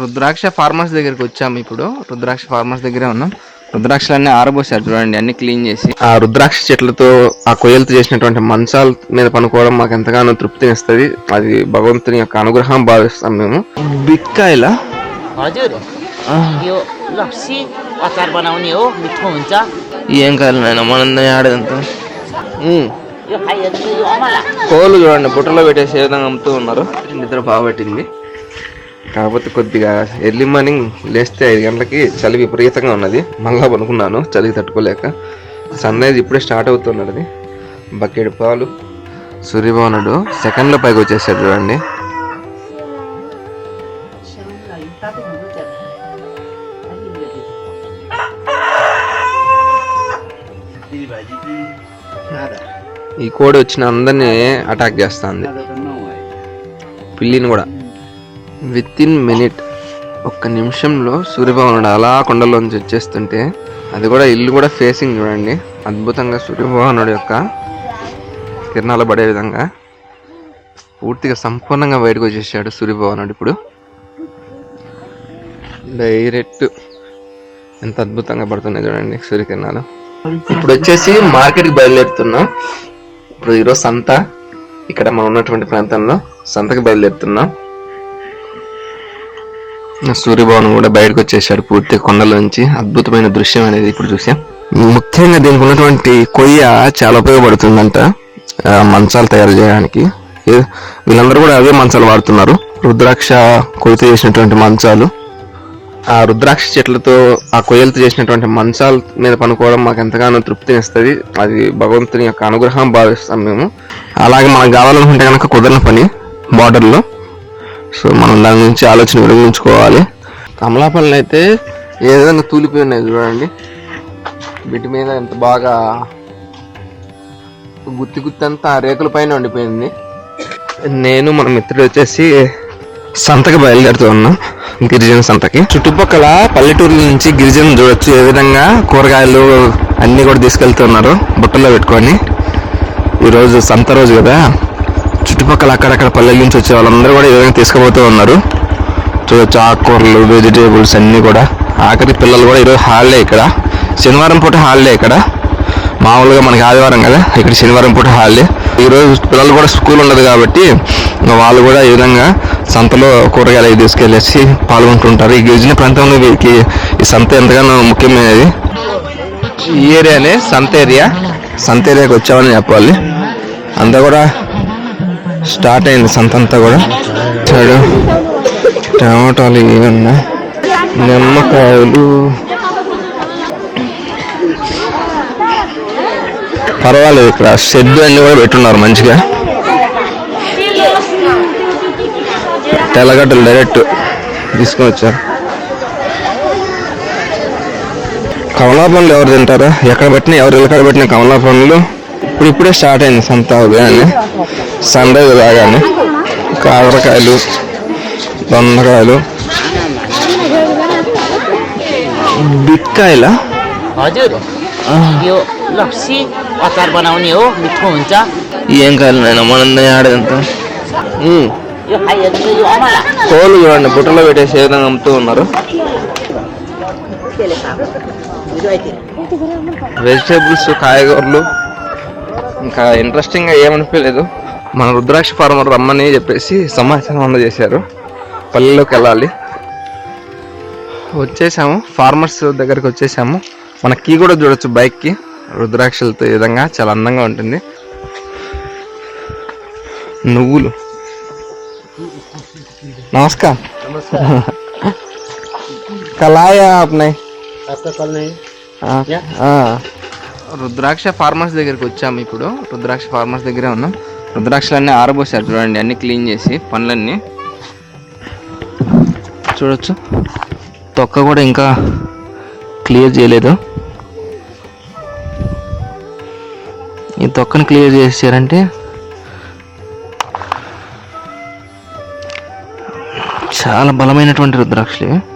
రుద్రాక్ష farmers దగ్గరికి వచ్చాము ఇప్పుడు. రుద్రాక్ష ఫార్మర్స్ దగ్గరే ఉన్నాం. రుద్రాక్షలన్నీ ఆరబోసారు చూడండి అన్ని క్లీన్ చేసి. ఆ రుద్రాక్ష చెట్లతో ఆ కొయ్యలతో చేసినటువంటి మంచాల మీద పనుకోవడం మాకు ఎంతగానో తృప్తిని ఇస్తుంది అది భగవంతుని యొక్క అనుగ్రహం భావిస్తాం మేము. బిక్కాయల? ఏం కాదు మనందరి మనంద ఆడేదంతా? కోళ్ళు చూడండి బుట్టలో పెట్టేసి ఏ విధంగా అమ్ముతూ ఉన్నారు? నిద్ర బాగా పెట్టింది. కాకపోతే కొద్దిగా ఎర్లీ మార్నింగ్ లేస్తే ఐదు గంటలకి చలి విపరీతంగా ఉన్నది. మళ్ళా పనుకున్నాను చలికి తట్టుకోలేక. సన్ రైజ్ ఇప్పుడే స్టార్ట్ అవుతున్నది అది. బకెట్ పాలు సూర్యభవనుడు సెకండ్లో పైకి వచ్చేసాడు చూడండి. ఈ కోడి వచ్చిన అందరినీ అటాక్ చేస్తుంది. పిల్లిని కూడా. విత్ ఇన్ మినిట్ ఒక్క నిమిషంలో సూర్యభవనుడు అలా కొండలోంచి వచ్చేస్తుంటే అది కూడా ఇల్లు కూడా ఫేసింగ్ చూడండి. అద్భుతంగా సూర్యభవనుడు యొక్క కిరణాలు పడే విధంగా పూర్తిగా సంపూర్ణంగా బయటకు వచ్చేసాడు సూర్యభవనుడు ఇప్పుడు. డైరెక్ట్ ఎంత అద్భుతంగా పడుతున్నాయి చూడండి సూర్యకిరణాలు. ఇప్పుడు వచ్చేసి మార్కెట్కి బయలుదేరుతున్నాం. ఇప్పుడు ఈరోజు సంత ఇక్కడ మనం ఉన్నటువంటి ప్రాంతంలో సంతకి బయలుదేరుతున్నాం. సూర్యభవన్ కూడా బయటకు వచ్చేసాడు పూర్తి కొండలోంచి అద్భుతమైన దృశ్యం అనేది ఇప్పుడు చూసాం. ముఖ్యంగా దీనికి ఉన్నటువంటి కొయ్య చాలా ఉపయోగపడుతుందంట మంచాలు తయారు చేయడానికి. వీళ్ళందరూ కూడా అవే మంచాలు వాడుతున్నారు. రుద్రాక్ష కొయ్యతో చేసినటువంటి మంచాలు. ఆ రుద్రాక్ష చెట్లతో ఆ కొయ్యలతో చేసినటువంటి మంచాల మీద పనుకోవడం మాకు ఎంతగానో తృప్తినిస్తుంది. అది భగవంతుని యొక్క అనుగ్రహం భావిస్తాం మేము. అలాగే మనకు కావాలనుకుంటే కనుక కుదరని పని బార్డర్లో సో మనం దాని గురించి ఆలోచన విరమించుకోవాలి. కమలాపల్లి అయితే ఏ విధంగా తూలిపోయి ఉన్నాయి చూడండి. వీటి మీద ఎంత బాగా గుత్తి గుత్తి అంతా ఆ రేకుల పైన ఉండిపోయింది. నేను మన మిత్రుడు వచ్చేసి సంతకి బయలుదేరుతూ ఉన్నాం గిరిజన సంతకి. చుట్టుపక్కల పల్లెటూర్ల నుంచి గిరిజనులు చూడొచ్చు ఏ విధంగా కూరగాయలు అన్ని కూడా తీసుకెళ్తున్నారు బుట్టలో పెట్టుకొని. ఈరోజు సంత రోజు కదా. చుట్టుపక్కల అక్కడక్కడ పల్లెల నుంచి వచ్చే వాళ్ళందరూ కూడా ఈ విధంగా తీసుకుపోతూ ఉన్నారు. చూడొచ్చు ఆకుకూరలు వెజిటేబుల్స్ అన్నీ కూడా. ఆఖరి పిల్లలు కూడా ఈరోజు హాలిడే ఇక్కడ. శనివారం పూట హాలిడే ఇక్కడ. మామూలుగా మనకి ఆదివారం కదా ఇక్కడ శనివారం పూట హాలిడే. ఈరోజు పిల్లలు కూడా స్కూల్ ఉండదు కాబట్టి వాళ్ళు కూడా ఈ విధంగా సంతలో కూరగాయలు అవి తీసుకెళ్ళేసి పాల్గొంటుంటారు. ఈ గిరిజన ప్రాంతంలో వీరికి ఈ సంత ఎంతగానో ముఖ్యమైనది. ఈ ఏరియానే సంత ఏరియా సంత ఏరియాకి వచ్చామని చెప్పాలి. అంతా కూడా స్టార్ట్ అయింది సంత అంతా కూడా. చాడు టమాటాలు ఇవి ఉన్నాయి. నిమ్మకాయలు. పర్వాలేదు ఇక్కడ షెడ్ అన్ని కూడా పెట్టున్నారు మంచిగా. తెల్లగడ్డలు డైరెక్ట్ తీసుకొని వచ్చారు. కమలా పండ్లు ఎవరు తింటారా? ఎక్కడ పెట్టినా ఎవరు ఎక్కడ పెట్టిన కమలా పండ్లు ఇప్పుడు ఇప్పుడే స్టార్ట్ అయింది సంత ఉదయాన్నే సన్ రైజ్ రాగానే కాకరకాయలు దొండకాయలు బిక్కాయల हजुर यो लप्सी अचार बनाउने हो मिठो हुन्छ ఏం కాయలు నాయన మనం ఆడేదంతా यो खाइहेर्नु यो अमला కోళ్ళు చూడండి బుట్టలో పెట్టేసి ఏ విధంగా అమ్ముతూ ఉన్నారు వెజిటేబుల్స్ కాయగూరలు ఇంకా ఇంట్రెస్టింగ్గా ఏమనిపించలేదు. మన రుద్రాక్ష ఫార్మర్ రమ్మని చెప్పేసి సమాచారం అందజేశారు. పల్లెలోకి వెళ్ళాలి. వచ్చేసాము. ఫార్మర్స్ దగ్గరికి వచ్చేసాము. మన కీ కూడా చూడొచ్చు బైక్కి రుద్రాక్షలతో ఈ విధంగా చాలా అందంగా ఉంటుంది. నువ్వులు. నమస్కారం. కళాయా ఆప్నాయ్ రుద్రాక్ష ఫార్మర్స్ దగ్గరికి వచ్చాము ఇప్పుడు. రుద్రాక్ష ఫార్మర్స్ దగ్గరే ఉన్నాం. రుద్రాక్షలు అన్నీ ఆరబోసారు చూడండి అన్నీ క్లీన్ చేసి పనులన్నీ. చూడొచ్చు. తొక్క కూడా ఇంకా క్లియర్ చేయలేదు. ఈ తొక్కని క్లియర్ చేసారంటే చాలా బలమైనటువంటి రుద్రాక్షలు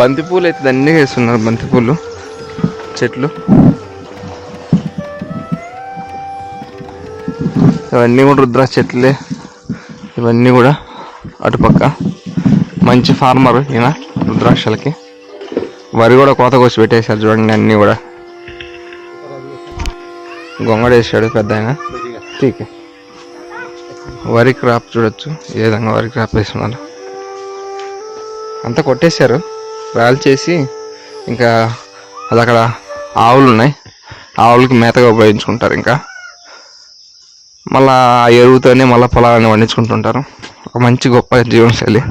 బంతిపూలు అయితే అన్నీ వేస్తున్నారు బంతిపూలు? చెట్లు? ఇవన్నీ కూడా రుద్రాక్ష చెట్లే. ఇవన్నీ కూడా అటుపక్క. మంచి ఫార్మర్ ఈయన రుద్రాక్షలకి. వరి కూడా కోత కోసి పెట్టేశారు చూడండి అన్నీ కూడా. గొంగడేసాడు పెద్ద ఆయన. టీకే వరి క్రాప్ చూడొచ్చు. ఏ విధంగా వరి క్రాప్ వేస్తున్నారు? అంతా కొట్టేశారు. చేసి ఇంకా అది అక్కడ ఆవులు ఉన్నాయి. ఆవులకి మేతగా ఉపయోగించుకుంటారు ఇంకా. మళ్ళీ ఆ ఎరువుతోనే మళ్ళీ పొలాన్ని పండించుకుంటుంటారు. ఒక మంచి గొప్ప జీవనశైలి.